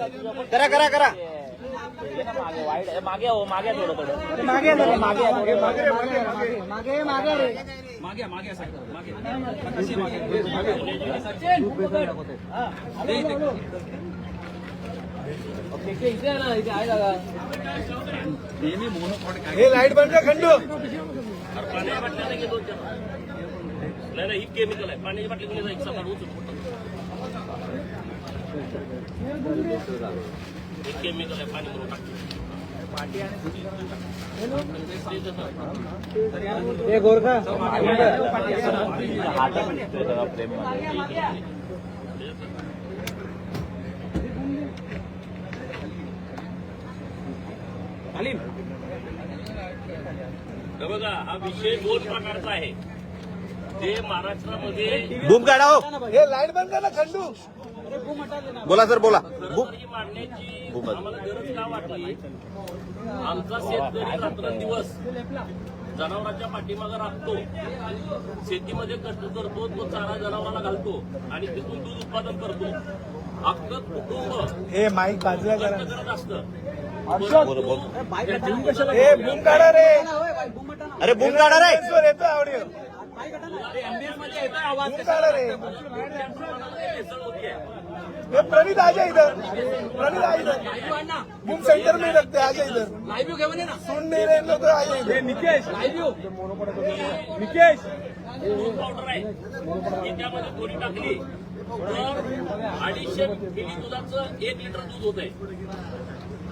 करा करा करा. मागे वाईट आहे. मागे हो मागे थोडं थोडं मागे मागे मागे मागे मागे रे हे लाइट बंद कर खंडू. पाण्याच्या बाटल्या नाही घेतो नाही नाही ही केमिकल आहे. पाण्याची बाटली कोणी सकाळ हे केमिकल आहे पाणी म्हणून हे गोरखा. प्रेम हे बघा हा विषय दोन प्रकारचा आहे. जे महाराष्ट्रामध्ये बूम काढा हो. हे लाइट बंद कर ना खंडू. बोला सर बोला. आमचा शेतकरी रात्रंदिवस जनावरांच्या पाठीमागे राखतो. शेतीमध्ये कष्ट करतो तो चारा जनावरांना घालतो आणि तिथून दूध उत्पादन करतो. अख्खं कुटुंब हे माईक बाजूला करत असतं. बोल बोल बूम काढा रे. अरे बूम काढा रे. हे प्रणित आजा इधर प्रणित आ इधर बूम सेंटर में रखते आजा इधर सुन नहीं रहे लोग तो आजा इधर दूध पावडर आहे ही त्यामध्ये थोडी टाकली तर अडीचशे मिली दुधाचं एक लिटर दूध होत आहे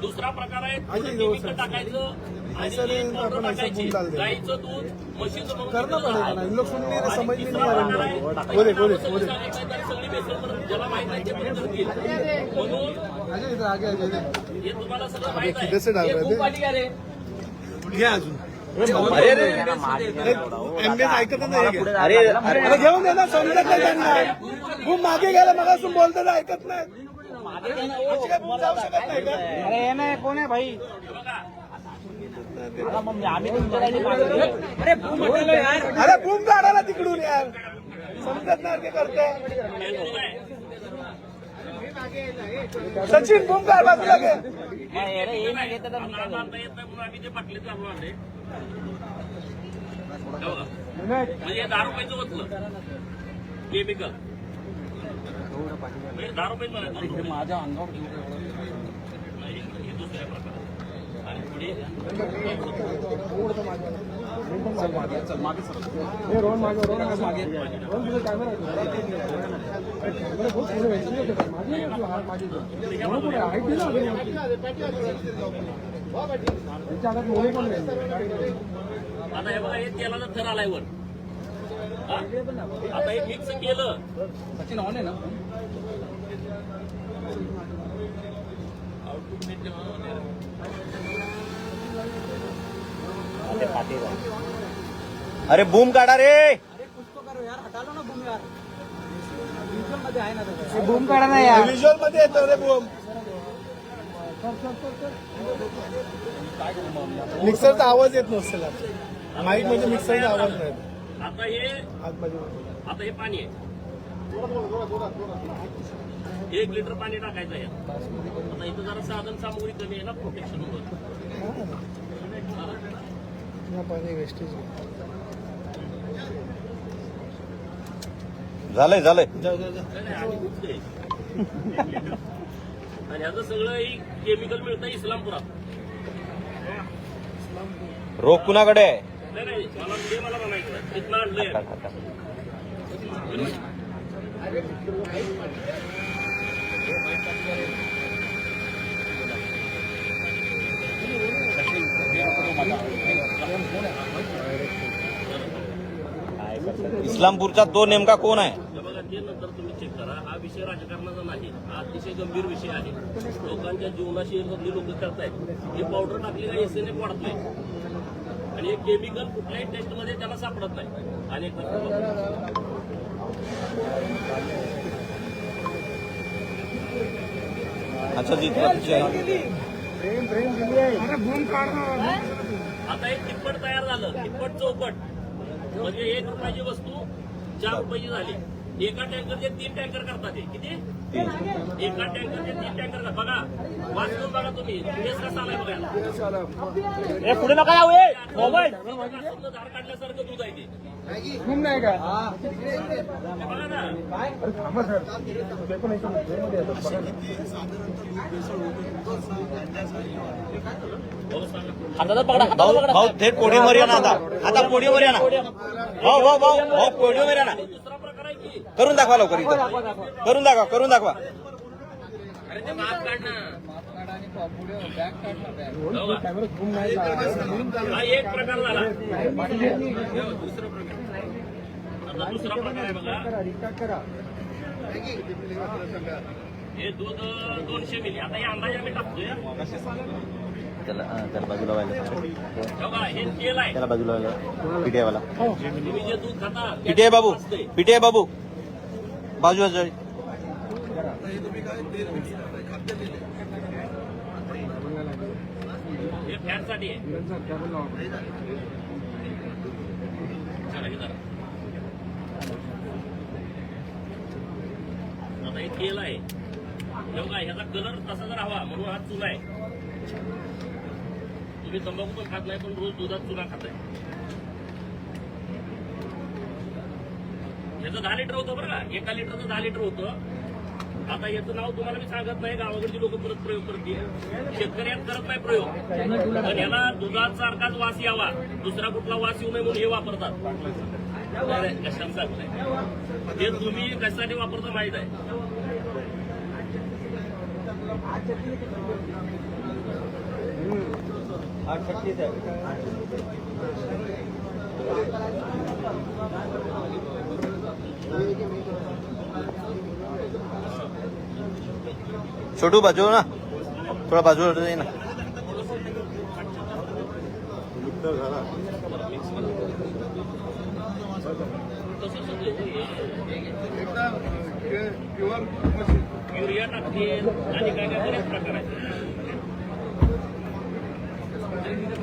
दुसरा प्रकार आहे टाकायचं. ऐसा नहीं, ऐसा डाल देंगे. करना पड़ेगा. ना इन लोग सुन नहीं. रहे समझ में नहीं. आ रहा बोले बोले बोले इधर आगे आगे हे किधर से डाल हे रहे थे? घ्या अजून. अरे एमबीएस ऐकत नाही अरे अरे घेऊन दे ना समजत नाही त्यांना खूप मागे गेला मग असून बोलतात ऐकत नाही अरे हे नाही कोण आहे भाई आता मग आम्ही तुमच्या काही मागे गेलो. अरे बूम हटवलं यार. अरे बूम काढा ना तिकडून यार. समजत नाही करते. हे. सचिन बूम काढ बाजूला हे हे बघा. म्हणजे दहा रुपयाचं होतलं केमिकल. म्हणजे दहा रुपये माझ्या अंगावर आता हे बघा हे तेलाचा थर आलाय वर? आता हे मिक्स केलं ते पाठी जाऊ. अरे बूम काढा रे. बूम काढा ना यार. व्हिज्युअलमध्ये येतो रे बूम. मिक्सरचा आवाज येत नसतो माईक म्हणजे मिक्सरचा आवाज नाही. आता हे आता हे पाणी आहे. एक लिटर पाणी टाकायचं आहे. यात. आता इथं जरा साधन सामुग्री कमी आहे ना प्रोटेक्शन पाणी वेस्टेज झालंय झालंय. आणि ह्याचं सगळं केमिकल मिळतं इस्लामपुरात. रोग कुणाकडे आहे? नाही नाही मला ते मला म्हणायचं तिथनं आणलंय इस्लामपूरचा तो नेमका कोण आहे? हे बघा ते नंतर तुम्ही चेक करा. हा विषय राजकारणाचा नाही हा अतिशय गंभीर विषय आहे. लोकांच्या जीवनाशी मधली लोक करतायत. ही पावडर टाकली का एसएनए वाढतोय? आणि हे केमिकल कुठल्याही टेस्टमध्ये त्याला सापडत नाही. आणि एक अच्छा जिथलं तुझे आता एक तिप्पट तयार झालं तिप्पट चौपट. म्हणजे एक रुपयाची वस्तू चार रुपयाची झाली. एका टँकरचे तीन टँकर करतात हे किती? एका टँकरचे तीन टँकर का बघा वाचून बघा तुम्ही. केस कसा आलाय बघा. ए पुढे नका जाऊ ए मोबाईल. झाड काढल्यासारखं दूध आहे ते. घुम नाही का? ते बघा ना. पकडा थेट पोडियमवर या ना आता? आता पोडियमवर या ना भाऊ भाऊ भाऊ भाऊ पोडियमवर या ना करून दाखवा लवकर इथं. करून दाखवा. करून दाखवा अरे ते माप काढ ना हो का? घुम नाही हा एक प्रकार झाला आता दुसरा प्रकार आहे बघा करा हे दूध दोनशे मिली. आता हे अंदाजे आम्ही टाकतोय. त्याला त्याला बाजूला व्हायला त्याला बाजूला व्हायला. पिटियावाला तुम्ही जे बाबू असते. बाबू. बाजू जाई आता हे तेल आहे. ह्याचा कलर तसा जर हवा म्हणून हा चुला आहे. तुम्ही तंबाखू पण खात नाही पण रोज दुधात चुना खात आहे याचं दहा लिटर होतं बरं का? एका लिटरचं दहा लिटर होतं. आता याचं नाव तुम्हाला मी सांगत नाही गावाकडची लोक परत प्रयोग करतील. शेतकऱ्यात करत नाही प्रयोग. पण याला दुधात सारखाच वास यावा. दुसरा कुठला वास येऊ नये म्हणून हे वापरतात. नाही, नाही, तुम्ही कशासाठी वापरता माहीत आहे? छोटू बाजू ना. थोडा बाजूला जाई ना युरिया टाकते आणि काय काय बरेच प्रकार आहेत.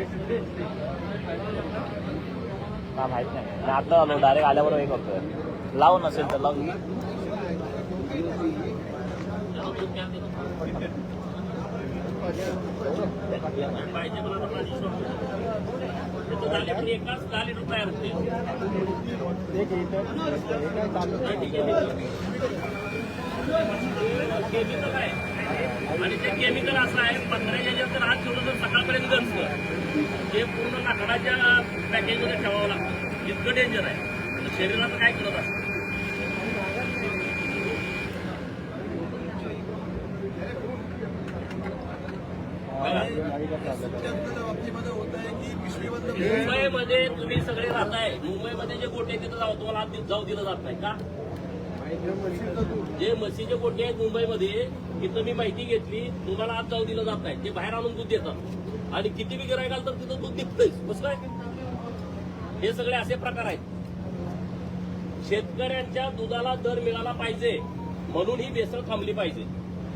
एफ माहीत नाही. मी आता आलो डायरेक्ट आल्यावर एक बघतोय लावून असेल तर लावून. पाहिजे तर आहे आणि ते केमिकल असं आहे पंधराच्या जर हात ठेवलं तर सकाळपर्यंत गंजतं ते पूर्ण लाकडाच्या पॅकेजमध्ये ठेवावं लागतं. इतकं डेंजर आहे. तर शरीराचं काय करत असतं? मुंबईमध्ये तुम्ही सगळे राहताय. मुंबईमध्ये जे गोटे आहेत तिथं जाऊ तुम्हाला आत जाऊ दिलं जात नाही का? जे म्हशीचे गोटे आहेत मुंबईमध्ये तिथं मी माहिती घेतली दुधाला आत जाऊ दिलं जात नाही. ते बाहेर आणून दूध देतात. आणि किती बी गिरायकाल तर तिथं दूध निघतंच बस काय? हे सगळे असे प्रकार आहेत. शेतकऱ्यांच्या दुधाला दर मिळाला पाहिजे. म्हणून ही बेसळ थांबली पाहिजे.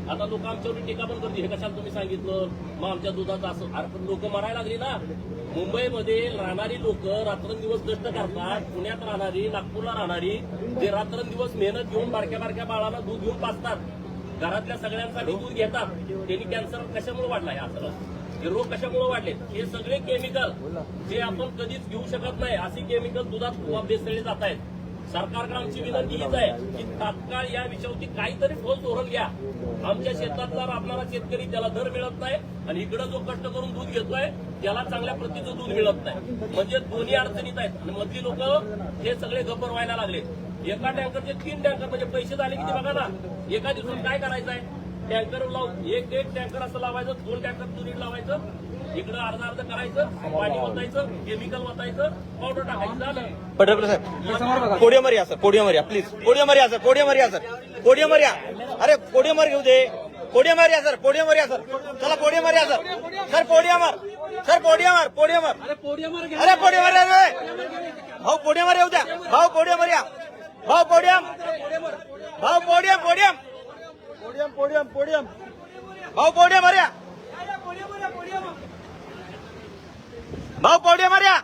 आता लोक आमच्यावर टीका पण करतील. हे कशाला तुम्ही सांगितलं? मग आमच्या दुधाचं असं अरे लोक मरायला लागली ना. मुंबईमध्ये राहणारी लोक रात्रंदिवस कष्ट करतात. पुण्यात राहणारी नागपूरला राहणारी जे रात्रंदिवस मेहनत घेऊन बारक्या बारक्या बाळाला दूध घेऊन पाचतात घरातल्या सगळ्यांसाठी दूध घेतात. त्यांनी कॅन्सर कशामुळे वाढलाय? असं हे रोग कशामुळे वाढले हे सगळे केमिकल जे आपण कधीच घेऊ शकत नाही असे केमिकल दुधात बेसळले जात आहेत सरकारकडे आमची विनंती हीच आहे की तात्काळ या विषयावरती काहीतरी ठोस धोरण घ्या. आमच्या शेतातला राबणारा शेतकरी त्याला दर मिळत नाही आणि इकडे जो कष्ट करून दूध घेतोय त्याला चांगल्या प्रतीचं दूध मिळत नाही. म्हणजे दोन्ही अडचणीत आहेत. आणि मधली लोक हे सगळे गप्पर व्हायला लागले एका टँकरचे तीन टँकर म्हणजे पैसे झाले किती बघा ना एका दिवसात काय करायचं आहे टँकर लावून एक एक टँकर असं लावायचं दोन टँकर तुरीत लावायचं इकडं अर्धा अर्ध करायचं पाणी ओतायचं केमिकल ओतायचं पावडर टाकायचं झालं पटकलं साहेब पोडियमवर या सर पोडियमवर या प्लीज पोडियमवर या सर पोडियमवर या सर पोडियमवर या अरे पोडियमवर घेऊ दे पोडियमवर या सर पोडियमवर या सर चला पोडियमवर या सर सर पोडियमवर सर पोडियमवर पोडियमवर अरे पोडियमवर या रे भाऊ पोडियमवर येऊ द्या भाऊ पोडियमवर या भाऊ पोडियम. भाऊ podium podium. Podium podium podium. भाऊ पोडियमवर या भाऊ पोडियमवर या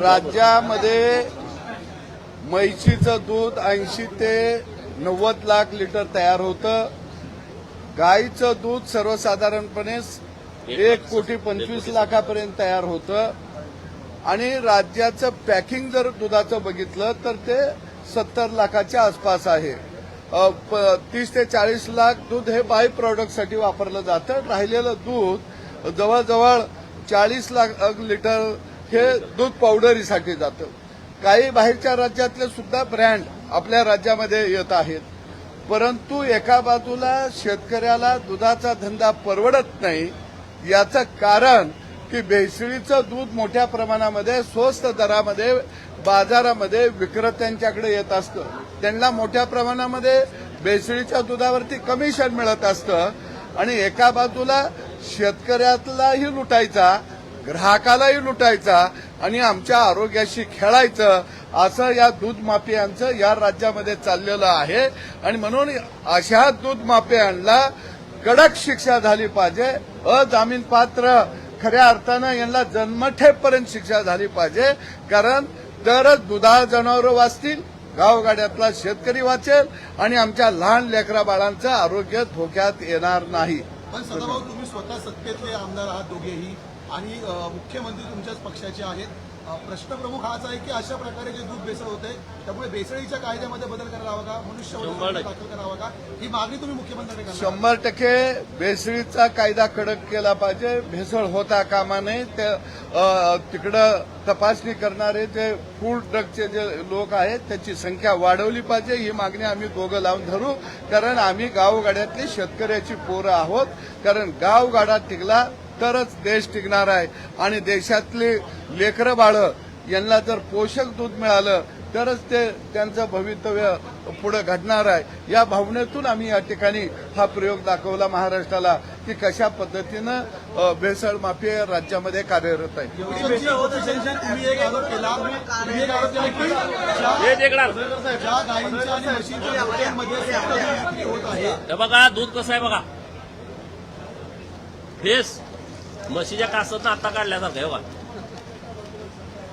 राज्यामध्ये म्हैशीचं दूध ऐंशी ते नव्वद लाख लिटर तयार होतं. गाईचं दूध सर्वसाधारणपणे एक कोटी पंचवीस लाखापर्यंत तयार होतं. आणि राज्याचं पॅकिंग जर दुधाचं बघितलं तर ते सत्तर लाखाच्या आसपास आहे. प- तीस ते चाळीस लाख दूध हे बाय प्रॉडक्टसाठी वापरलं जातं. राहिलेलं दूध जवळजवळ चाळीस लाख लिटर हे दूध पावडरीसाठी जातं. काही बाहेरच्या राज्यातले सुद्धा ब्रँड आपल्या राज्यामध्ये येत आहेत. परंतु एका बाजूला शेतकऱ्याला दुधाचा धंदा परवडत नाही याचं कारण की भेसळीचं दूध मोठ्या प्रमाणामध्ये स्वस्त दरामध्ये बाजारामध्ये विक्रेत्यांच्याकडे येत असतं. त्यांना मोठ्या प्रमाणामध्ये भेसळीच्या दुधावरती कमिशन मिळत असतं आणि एका बाजूला शेतकऱ्यालाही लुटायचा ग्राहकालाही लुटायचा आणि आमच्या आरोग्याशी खेळायचं असं या दूध माफियांचं या राज्यामध्ये चाललेलं आहे. आणि म्हणून अशा दूध माफियांना कडक शिक्षा झाली पाहिजे अजामीन पात्र खऱ्या अर्थानं यांना जन्मठेपर्यंत शिक्षा झाली पाहिजे कारण तरच दुधाळ जनावरं वाचतील गावगाड्यातला शेतकरी वाचेल आणि आमच्या लहान लेकरा बाळांचं आरोग्य धोक्यात येणार नाही. पण सदाभाऊ तुम्ही स्वतः सत्तेतले आमदार आहात दोघेही आणि मुख्यमंत्री तुमच्याच पक्षाचे आहेत. प्रश्न प्रमुख हाच आहे की अशा प्रकारे जे दूध भेसळ होते त्यामुळे भेसळीच्या कायद्यामध्ये बदल करायला हवा का? मनुष्यवध दाखल करावा का? ही मागणी तुम्ही मुख्यमंत्र्यांकडे करणार शंभर टक्के भेसळीचा कायदा कडक केला पाहिजे. भेसळ होता कामा नये. ते तिकडं तपासणी करणारे जे फूड ड्रगचे जे लोक आहेत त्याची संख्या वाढवली पाहिजे. ही मागणी आम्ही दोघं लावून धरू. कारण आम्ही गावगाड्यातली शेतकऱ्याची पोरं आहोत. कारण गावगाडा टिकला तरच देश टिकणार आहे. आणि देशातली लेकरं बाळं यांना जर पोषक दूध मिळालं तरच ते त्यांचं भवितव्य पुढे घडणार आहे. या भावनेतून आम्ही या ठिकाणी हा प्रयोग दाखवला महाराष्ट्राला की कशा पद्धतीनं भेसळ माफिया राज्यामध्ये कार्यरत आहे. बघा दूध कसं आहे बघा. म्हशीच्या कासातनं आता काढल्यासारखं आहे बघा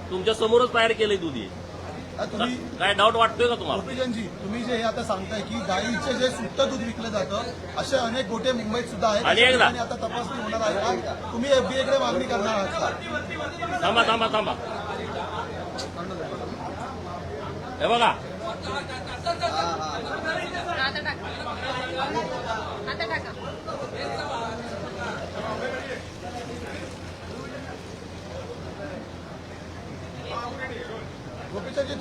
तुमच्या समोरच तयार केलंय दूध हे. आता तुम्ही काय डाऊट वाटतोय का तुम्हाला? गोपीचंदजी तुम्ही जे हे आता सांगताय की गायीचे जे सुट्ट दूध विकलं जातं असे अनेक गोटे मुंबईत सुद्धा आहेत. आणि एकदा. आता तपासणी होणार आहे का? तुम्ही एफडीए कडे मागणी करणार आहात का? थांबा थांबा थांबा. हे बघा. आता टाका. आता टाका गोपीचंदजी तुम्ही एफडीए कडे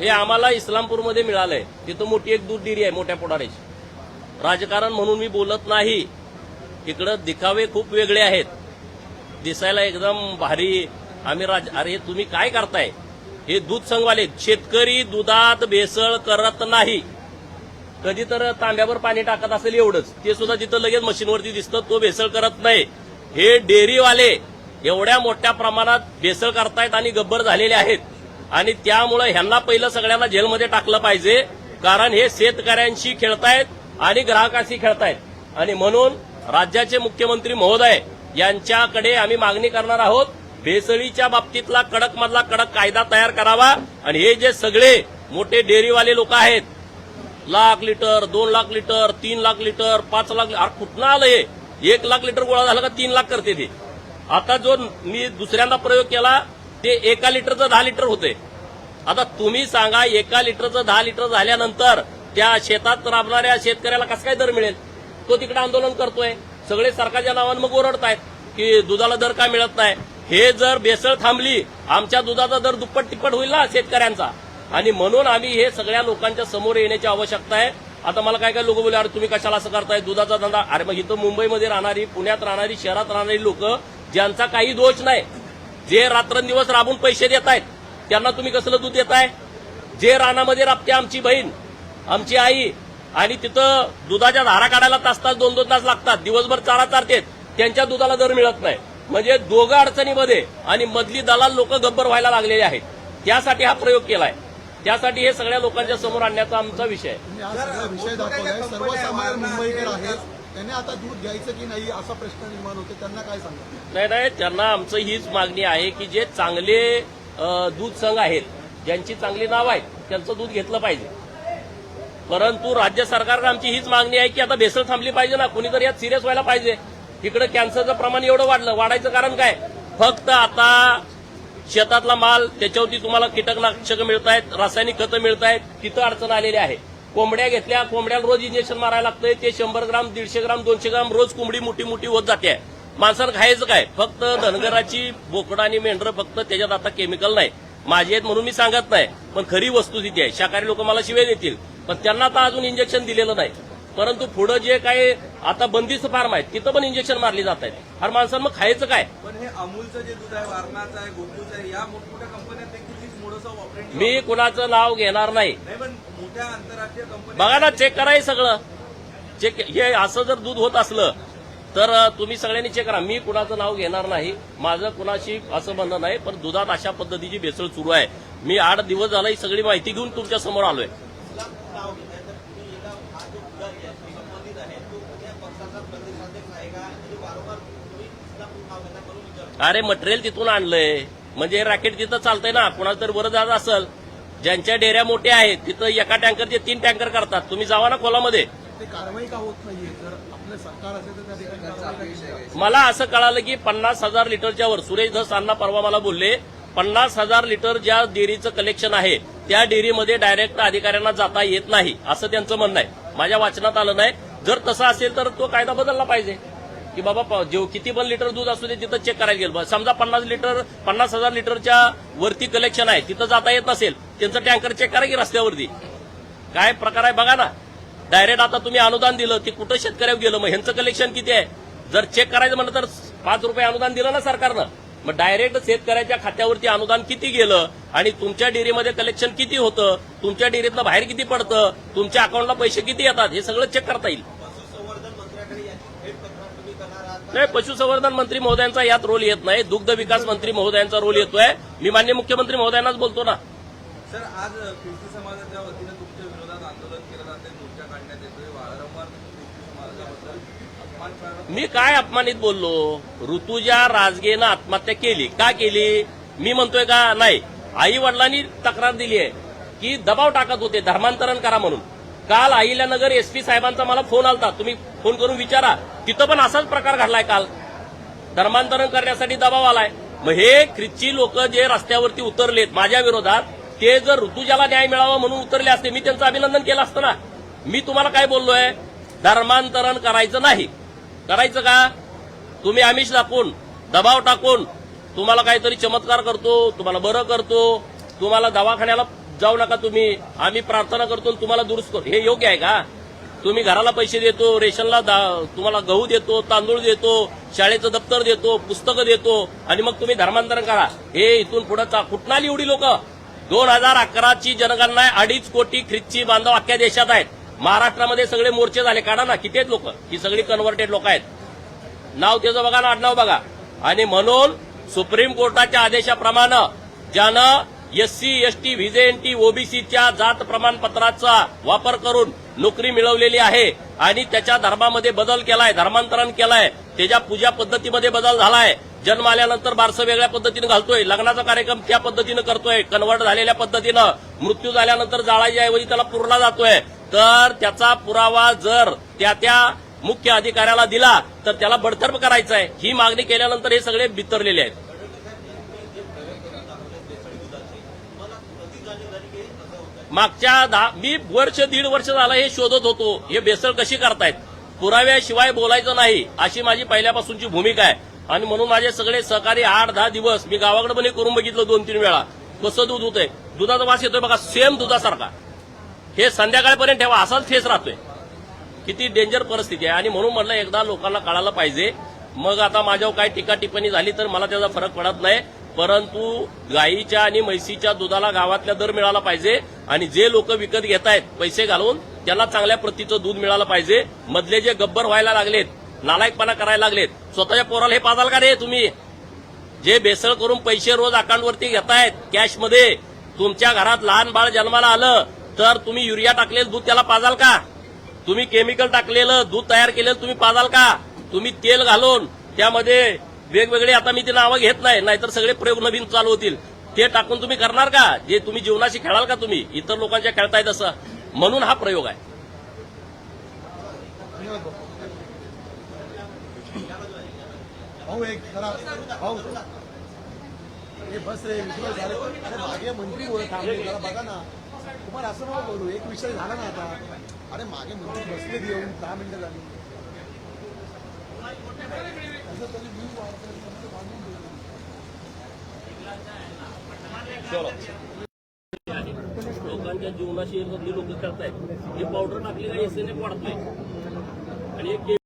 हे आम्हाला इस्लामपूरमध्ये मिळालंय. तिथं मोठी एक दूध डेअरी आहे मोठ्या पुढाऱ्याची राजकारण म्हणून मी बोलत नाही. इकडं दिखावे खूप वेगळे आहेत. दिसायला एकदम भारी. आम्ही राज अरे तुम्ही काय करताय? हे दूध संघवाले शेतकरी दुधात भेसळ करत नाही. कधी तर तांब्यावर पाणी टाकत असेल एवढंच. ते सुद्धा तिथं लगेच मशीनवरती दिसतं तो भेसळ करत नाही. हे डेअरीवाले एवढ्या मोठ्या प्रमाणात भेसळ करतायत आणि गब्बर झालेले आहेत. आणि त्यामुळे ह्यांना पहिलं सगळ्यांना जेलमध्ये टाकलं पाहिजे कारण हे शेतकऱ्यांशी खेळतायत आणि ग्राहकांशी खेळतायत. आणि म्हणून राज्याचे मुख्यमंत्री महोदय यांच्याकडे आम्ही मागणी करणार आहोत भेसळीच्या बाबतीतला कडक मधला कडक कायदा तयार करावा. आणि हे जे सगळे मोठे डेअरीवाले लोक आहेत लाख लिटर दोन लाख लिटर तीन लाख लिटर पाच लाख कुठनं आलं हे? एक लाख लिटर गोळा झाला का तीन लाख करते ते? आता जो मी दुसऱ्यांदा प्रयोग केला ते एका लिटरचं दहा लिटर होते. आता तुम्ही सांगा एका लिटरचं दहा लिटर झाल्यानंतर त्या शेतात राबणाऱ्या शेतकऱ्याला कसं काय दर मिळेल? तो तिकडे आंदोलन करतोय. सगळे सरकारच्या नावानं मग ओरडतायत की दुधाला दर काय मिळत नाही? हे जर बेसळ थांबली आमच्या दुधाचा दर दुप्पट तिप्पट होईल ना शेतकऱ्यांचा. आणि म्हणून आम्ही हे सगळ्या लोकांच्या समोर येण्याची आवश्यकता आहे. आता मला काय काय लोक बोलले अरे तुम्ही कशाला असं करताय? दुधाचा धंदा. अरे मग इथं मुंबईमध्ये राहणारी पुण्यात राहणारी शहरात राहणारी लोक ज्यांचा काही दोष नाही जे रात्रंदिवस राबून पैसे देत आहेत त्यांना तुम्ही कसलं दूध देताय? जे रानामध्ये राबते आमची बहीण आमची आई आणि तिथं दुधाच्या धारा काढायला तास तास दोन दोन तास लागतात दिवसभर चारा चारतेत त्यांच्या दुधाला दर मिळत नाही. म्हणजे दोघं अडचणीमध्ये आणि मधली दलाल लोक गब्बर व्हायला लागलेले आहेत. त्यासाठी हा प्रयोग केलाय. त्यासाठी हे सगळ्या लोकांच्या समोर आणण्याचा आमचा विषय आहे. त्यांनी आता दूध घ्यायचं की नाही असा प्रश्न निर्माण होतो. त्यांना काय सांगा नाही नाही त्यांना आमचं हीच मागणी आहे की जे चांगले अ, दूध संघ आहेत ज्यांची चांगली नाव आहेत त्यांचं दूध घेतलं पाहिजे. परंतु राज्य सरकारला आमची हीच मागणी आहे की आता भेसळ थांबली पाहिजे ना कोणीतरी यात सिरियस व्हायला पाहिजे. इकडे कॅन्सरचं प्रमाण एवढं वाढलं. वाढायचं कारण काय? फक्त आता शेतातला माल त्याच्यावरती तुम्हाला कीटकनाशक मिळत आहेत रासायनिक खतं मिळत आहेत तिथं अडचण आलेली आहे. कोंबड्या घेतल्या कोंबड्याला रोज इंजेक्शन मारायला लागतंय. ते शंभर ग्राम दीडशे ग्राम दोनशे ग्राम रोज कोंबडी मोठी मोठी होत जाते. माणसानं खायचं काय? फक्त धनगराची बोकडं आणि मेंढरं फक्त त्याच्यात आता केमिकल नाही. माझी आहेत म्हणून मी सांगत नाही. पण खरी वस्तुस्थिती आहे. शाकाहारी लोक मला शिवाय देतील. पण त्यांना आता अजून इंजेक्शन दिलेलं नाही. परंतु पुढं जे काही आता बंदिस्त फार्म आहेत तिथं पण इंजेक्शन मारली जात आहेत. हर माणसानं मग खायचं काय? पण हे अमूलचं जे दूध आहे वारणाचं आहे गोकुळचं आहे या मोठमोठ्या कंपन्या मी कुणाचं नाव घेणार नाही बघा ना चेक करा हे सगळं. चेक हे असं जर दूध होत असलं तर तुम्ही सगळ्यांनी चेक करा. मी कुणाचं नाव घेणार नाही माझं कुणाशी असं म्हणणं नाही पण दुधात अशा पद्धतीची भेसळ सुरू आहे. मी आठ दिवस झाला ही सगळी माहिती घेऊन तुमच्यासमोर आलोय. अरे मटेरियल तिथून आणलंय. म्हणजे हे रॅकेट तिथं चालतंय ना. कुणाला तरी बरं जात असेल. ज्यांच्या डेऱ्या मोठ्या आहेत तिथं एका टँकरचे तीन टँकर करतात. तुम्ही जावा ना खोलामध्ये? मला असं कळालं की पन्नास हजार लिटरच्या वर सुरेश धस अण्णा परवा मला बोलले पन्नास हजार लिटर ज्या डेअरीचं कलेक्शन आहे त्या डेअरीमध्ये डायरेक्ट अधिकाऱ्यांना जाता येत नाही असं त्यांचं म्हणणं आहे. माझ्या वाचनात आलं नाही. जर तसं असेल तर तो कायदा बदलला पाहिजे. की बाबा जेव किती पण लिटर दूध असू दे तिथं चेक करायला गेलं. समजा पन्नास लिटर पन्नास हजार लिटरच्या वरती कलेक्शन आहे तिथं जाता येत नसेल त्यांचं टँकर चेक करा की रस्त्यावरती. काय प्रकार आहे बघा ना. डायरेक्ट आता तुम्ही अनुदान दिलं ते कुठं शेतकऱ्यावर गेलं? मग ह्यांचं कलेक्शन किती आहे? जर चेक करायचं म्हणलं तर पाच रुपये अनुदान दिलं ना सरकारनं. मग डायरेक्ट शेतकऱ्याच्या खात्यावरती अनुदान किती गेलं? आणि तुमच्या डेअरीमध्ये कलेक्शन किती होतं? तुमच्या डेअरीतनं बाहेर किती पडतं? तुमच्या अकाउंटला पैसे किती येतात? हे सगळं चेक करता येईल. नाही पशुसंवर्धन मंत्री महोदयांचा यात रोल येत नाही. दुग्ध विकास मंत्री महोदयांचा रोल येतोय. मी मान्य मुख्यमंत्री महोदयांनाच बोलतो ना. सर आज ख्रिस्ती समाजाच्या वतीनं तुमच्या विरोधात आंदोलन केलं जाते मोर्चा काढण्यात येतोय. वारंवार समाजाबद्दल मी काय अपमानित बोललो? ऋतुजा राजगेनं आत्महत्या केली. का केली? मी म्हणतोय का? नाही. आई वडिलांनी तक्रार दिली आहे की दबाव टाकत होते. धर्मांतरण करा म्हणून. काल अहिल्यानगर एस पी साहेबांचा मला फोन आलता. तुम्ही फोन करून विचारा. तिथं पण असाच प्रकार घडलाय काल. धर्मांतरण करण्यासाठी दबाव आलाय. मग हे ख्रिस्ती लोक जे रस्त्यावरती उतरलेत माझ्या विरोधात ते जर ऋतुजाला न्याय मिळावा म्हणून उतरले असते मी त्यांचं अभिनंदन केलं असतं ना. मी तुम्हाला काय बोललोय? धर्मांतरण करायचं नाही. करायचं का? तुम्ही आमिष दाखवून दबाव टाकून तुम्हाला काहीतरी चमत्कार करतो तुम्हाला बरं करतो तुम्हाला दवाखान्याला जाऊ नका तुम्ही. आम्ही प्रार्थना करतो तुम्हाला दुरुस्त करतो. हे योग्य आहे का? तुम्ही घराला पैसे देतो रेशनला दा- तुम्हाला गहू देतो तांदूळ देतो शाळेचं दप्तर देतो पुस्तकं देतो आणि मग तुम्ही धर्मांतरण करा. हे इथून पुढे कुठनाली एवढी लोक? दोन हजार अकराची जनगणना आहे. अडीच कोटी ख्रिस्ती बांधव अख्ख्या देशात आहेत. महाराष्ट्रामध्ये सगळे मोर्चे झाले. काढा ना किती लोक? ही सगळी कन्व्हर्टेड लोक आहेत. नाव त्याचं बघा ना आडनाव बघा. आणि म्हणून सुप्रीम कोर्टाच्या आदेशाप्रमाणे ज्यानं एससी एसटी व्हीजेएनटी ओबीसीच्या जात प्रमाणपत्राचा वापर करून नोकरी मिळवलेली आहे आणि त्याच्या धर्मामध्ये बदल केलाय धर्मांतरण केलाय. त्याच्या पूजा पद्धतीमध्ये बदल झालाय. जन्म आल्यानंतर बारसं वेगळ्या पद्धतीनं घालतोय. लग्नाचा कार्यक्रम त्या पद्धतीनं करतोय. कन्वर्ट झालेल्या पद्धतीनं. मृत्यू झाल्यानंतर जाळाच्या ऐवजी त्याला पुरला जातोय. तर त्याचा पुरावा जर त्या त्या मुख्य अधिकाऱ्याला दिला तर त्याला बडतर्फ करायचं आहे ही मागणी केल्यानंतर हे सगळे बितरलेले आहेत. मागच्या दहा मी वर्ष दीड वर्ष झालं हे शोधत होतो. हे बेसळ कशी करतायत? पुराव्याशिवाय बोलायचं नाही अशी माझी पहिल्यापासूनची भूमिका आहे. आणि म्हणून माझे सगळे सहकारी आठ दहा दिवस मी गावाकडे पण करून बघितलं दोन तीन वेळा. कसं दूध होतंय? दुधाचा वास येतोय बघा सेम दुधासारखा. हे संध्याकाळपर्यंत ठेवा असाच फेस राहतोय. किती डेंजर परिस्थिती आहे. आणि म्हणून म्हटलं एकदा लोकांना कळायला पाहिजे. मग आता माझ्यावर काय टीका टिप्पणी झाली तर मला त्याचा फरक पडत नाही. परंतु गाईच्या आणि म्हैसीच्या दुधाला गावातल्या दर मिळाला पाहिजे आणि जे लोक विकत घेत आहेत पैसे घालून त्यांना चांगल्या प्रतीचं दूध मिळालं पाहिजे. मधले जे गब्बर व्हायला लागलेत नालायकपणा करायला लागलेत स्वतःच्या पोराला हे पाजाल का रे तुम्ही? जे बेसळ करून पैसे रोज अकाउंटवरती घेतायत कॅशमध्ये तुमच्या घरात लहान बाळ जन्माला आलं तर तुम्ही युरिया टाकलेलं दूध त्याला पाजाल का? तुम्ही केमिकल टाकलेलं दूध तयार केलेलं तुम्ही पाजाल का? तुम्ही तेल घालून त्यामध्ये वेगवेगळे आता मी ती नावं घेत नाही नाहीतर सगळे प्रयोग नवीन चालू होतील. ते टाकून तुम्ही करणार का? जे तुम्ही जीवनाशी खेळाल का तुम्ही? इतर लोकांच्या खेळतायत असं. म्हणून हा प्रयोग आहे. धन्यवाद बस रे मागे मंत्री बघा ना. तुम्हाला असं नको बोलू. एक विषय झाला ना आता. अरे मागे मंत्री बसले येऊन दहा मिनिटं झाली. लोकांच्या जीवनाशी लोक करतायत. हे पावडर टाकली आणि एसएनएफ वाढतोय? आणि